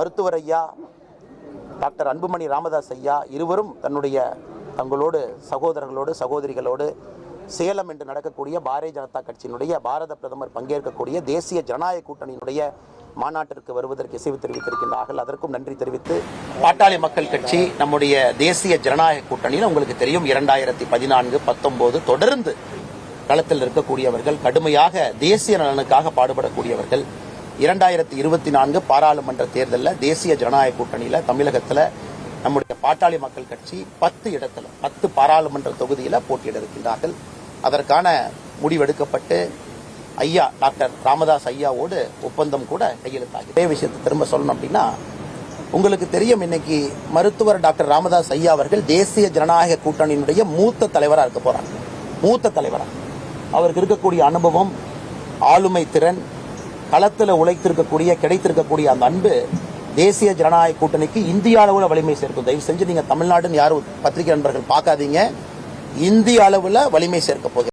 மருத்துவர் ஐயா டாக்டர் அன்புமணி ராமதாஸ் ஐயா இருவரும் தன்னுடைய தங்களோடு சகோதரர்களோடு சகோதரிகளோடு சேலம் என்று நடக்கக்கூடிய பாரதிய ஜனதா கட்சியினுடைய பாரத பிரதமர் பங்கேற்கக்கூடிய தேசிய ஜனநாயக கூட்டணியினுடைய மாநாட்டிற்கு வருவதற்கு இசைவு தெரிவித்திருக்கின்றார்கள். அதற்கும் நன்றி தெரிவித்து பாட்டாளி மக்கள் கட்சி நம்முடைய தேசிய ஜனநாயக கூட்டணியில் உங்களுக்கு தெரியும் இரண்டாயிரத்தி பதினான்கு பத்தொன்பது தொடர்ந்து களத்தில் இருக்கக்கூடியவர்கள் கடுமையாக தேசிய நலனுக்காக பாடுபடக்கூடியவர்கள் இரண்டாயிரத்தி இருபத்தி நான்கு பாராளுமன்ற தேர்தலில் தேசிய ஜனநாயக கூட்டணியில் தமிழகத்தில் நம்முடைய பாட்டாளி மக்கள் கட்சி பத்து இடத்துல பத்து பாராளுமன்ற தொகுதியில் போட்டியிட இருக்கின்றார்கள் அதற்கான முடிவெடுக்கப்பட்டு ஐயா டாக்டர் ராமதாஸ் ஐயாவோடு ஒப்பந்தம் கூட கையெழுத்தாகி இதே விஷயத்தை திரும்ப சொல்லணும் அப்படின்னா உங்களுக்கு தெரியும் இன்னைக்கு மருத்துவர் டாக்டர் ராமதாஸ் ஐயா அவர்கள் தேசிய ஜனநாயக கூட்டணியினுடைய மூத்த தலைவராக இருக்க போறாங்க. மூத்த தலைவராக அவருக்கு இருக்கக்கூடிய அனுபவம் ஆளுமை திறன் களத்தில் உழைத்திருக்கக்கூடிய கிடைத்திருக்கக்கூடிய அந்த அன்பு தேசிய ஜனநாயக கூட்டணிக்கு இந்திய அளவில் வலிமை சேர்க்கும். தயவு செஞ்சு நீங்க தமிழ்நாடுன்னு யாரும் பத்திரிகை நண்பர்கள் பார்க்காதீங்க. இந்திய அளவில் வலிமை சேர்க்க போகிறது